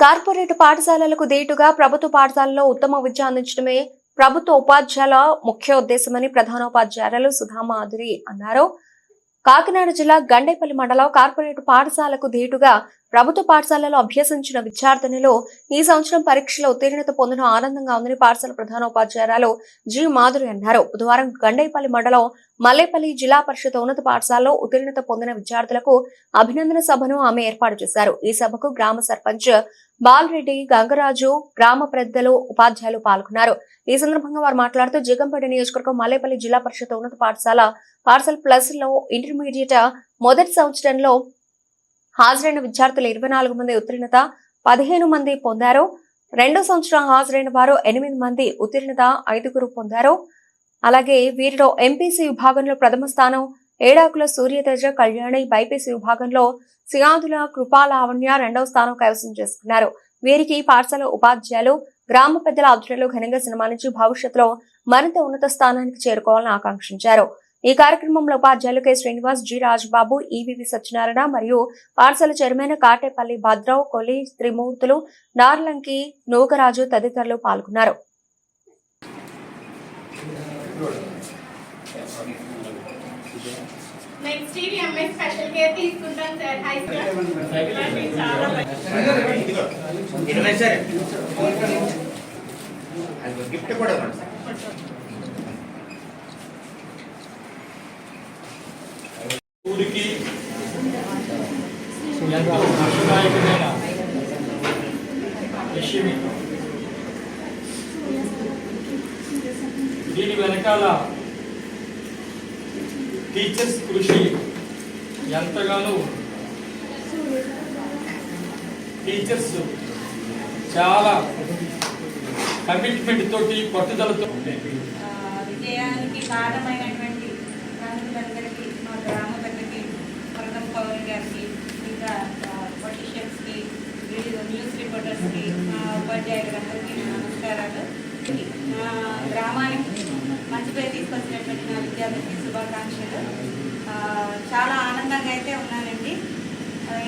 Corporate పాఠశాలలకు దీటుగా ప్రభుత్వ పాఠశాలలో ఉత్తమ విద్య అందించడమే ప్రభుత్వ ఉపాధ్యాయుల ముఖ్య ఉద్దేశమని ప్రధానోపాధ్యాయులు సుధామాధురి అన్నారు. కాకినాడ జిల్లా గండేపల్లి మండలం కార్పొరేట్ పాఠశాలకు ధీటుగా ప్రభుత్వ పాఠశాలలో అభ్యసించిన విద్యార్థినులు ఈ సంవత్సరం పరీక్షలో ఉత్తీర్ణత పొందడం ఆనందంగా ఉందని పాఠశాల ప్రధానోపాధ్యాయురాలు జి మాధురి అన్నారు. బుధవారం గండేపల్లి మండలం మల్లేపల్లి జిల్లా పరిషత్ ఉన్నత పాఠశాలలో ఉత్తీర్ణత పొందిన విద్యార్థులకు అభినందన సభను ఆమె ఏర్పాటు చేశారు. ఈ సభకు గ్రామ సర్పంచ్ బాలరెడ్డి గంగరాజు గ్రామ పెద్దలు ఉపాధ్యాయులు పాల్గొన్నారు. ఈ సందర్భంగా వారు మాట్లాడుతూ జగంపేట నియోజకవర్గం మల్లేపల్లి జిల్లా పరిషత్ ఉన్నత పాఠశాల పార్సల్ ప్లస్లో ఇంటర్మీడియట్ మొదటి సంవత్సరంలో హాజరైన విద్యార్థులు ఇరవై నాలుగు మంది ఉత్తీర్ణత పదిహేను మంది పొందారు. రెండో సంవత్సరం హాజరైన వారు ఎనిమిది మంది ఉత్తీర్ణత ఐదుగురు పొందారు. అలాగే వీరిలో ఎంపీసీ విభాగంలో ప్రథమ స్థానం ఏడాకుల సూర్యతేజ కళ్యాణి బైపీసీ విభాగంలో సియాదుల కృపాలావణ్య రెండవ స్థానం కైవసం చేసుకున్నారు. వీరికి పాఠశాల ఉపాధ్యాయులు గ్రామ పెద్దల ఆధ్వర్యంలో ఘనంగా సన్మానించి భవిష్యత్తులో మరింత ఉన్నత స్థానానికి చేరుకోవాలని ఆకాంక్షించారు. ఈ కార్యక్రమంలో ఉపాధ్యాయులు K. Srinivas G. Rajababu EVV Satyanarayana మరియు పాఠశాల చైర్మన్ కాటేపల్లి భద్రావ్ కొలి త్రిమూర్తులు నార్లంకి నూకరాజు తదితరులు పాల్గొన్నారు. నెక్స్ట్ ఇరవై అది గిఫ్ట్ కూడా ఇవ్వండి సార్ ఊరికి దీని వెనకాల టీచర్స్ కృషి ఎంతగానో ఉంది. టీచర్స్ చాలా కమిట్మెంట్ తోటి పట్టుదలతో విజయానికి కారణమైనటువంటి మా గ్రామ పెద్దకి వరదం పవన్ గారికి ఇంకా పొలిటీషియన్స్కి న్యూస్ రిపోర్టర్స్కి మా ఉపాధ్యాయులందరికీ నా నమస్కారాలు. మా గ్రామానికి మంచి పేరు తీసుకొచ్చినటువంటి నా విద్యార్థికి శుభాకాంక్షలు. చాలా ఆనందంగా అయితే ఉన్నానండి.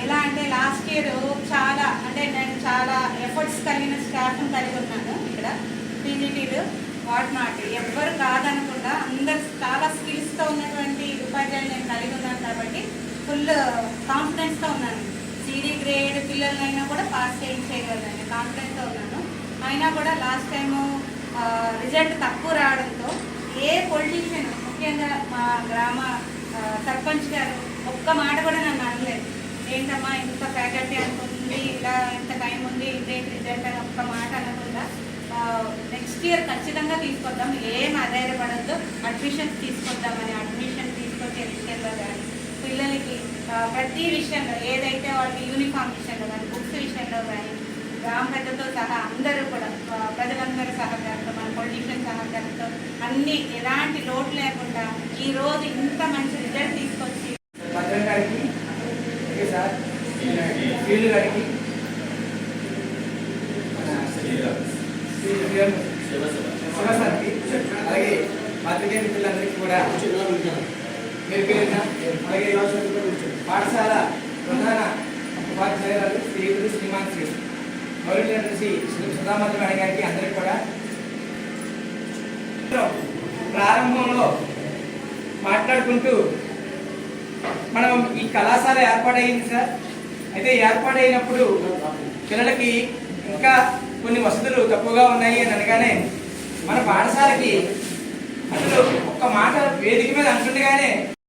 ఎలా అంటే లాస్ట్ ఇయర్ చాలా అంటే నేను చాలా ఎఫర్ట్స్ కలిగిన స్టాఫ్ను కలిగి ఉన్నాను ఇక్కడ. పీజీటీలు వాట్ నాట్ ఎవ్వరు కాదనకుండా అందరు చాలా స్కిల్స్తో ఉన్నటువంటి ఉపాధ్యాయులు నేను కలిగి ఉన్నాను కాబట్టి ఫుల్ కాన్ఫిడెన్స్తో uh, ఉన్నాను. సిడీ గ్రేడ్ పిల్లలైనా కూడా పాస్ చేయించేయగలను కాన్ఫిడెన్స్తో ఉన్నాను. అయినా కూడా లాస్ట్ టైము రిజల్ట్ తక్కువ రావడంతో ఏ పొలిటీషియన్ ముఖ్యంగా మా గ్రామ uh, సర్పంచ్ గారు ఒక్క మాట కూడా నన్ను అనలేదు. ఏంటమ్మా ఇంత ఫ్యాకల్టీ అనుకుంటుంది ఇలా రిజల్ట్ అని ఒక్క మాట అనకుండా నెక్స్ట్ ఇయర్ ఖచ్చితంగా తీసుకొద్దాం. ఏం ఆధారపడద్దు. అడ్మిషన్స్ తీసుకొద్దామని అడ్మిషన్ తీసుకొచ్చి విషయంలో కానీ పిల్లలకి ప్రతి విషయంలో ఏదైతే వాళ్ళకి యూనిఫామ్ విషయంలో కానీ బుక్స్ విషయంలో కానీ గ్రామ పెద్దతో సహా అందరూ కూడా ప్రజలందరూ సహకారంతో మన పొలిటీషియన్ సహకారంతో అన్ని ఎలాంటి లోటు లేకుండా ఈ రోజు ఇంత మంచి రిజల్ట్ తీసుకొచ్చి భద్రం గారికి ఓకే సార్ ఫీల్డ్ గారికి శివ సార్కి అలాగే పాత్రికేయ మిత్రులందరికీ కూడా మీరు పేరున అలాగే పాఠశాల ప్రధాన ఉపాధ్యాయురాలు శ్రీగురు శ్రీమాన్ శ్రీ గౌరవ శ్రీ శ్రీ సుధామతి గారికి అందరికీ కూడా ప్రారంభంలో మాట్లాడుకుంటూ మనం ఈ కళాశాల ఏర్పాటైంది సార్. అయితే ఏర్పాటైనప్పుడు పిల్లలకి ఇంకా కొన్ని వసతులు తక్కువగా ఉన్నాయి అని అనగానే మన పాఠశాలకి అసలు ఒక్క మాట వేదిక మీద అంటుండగానే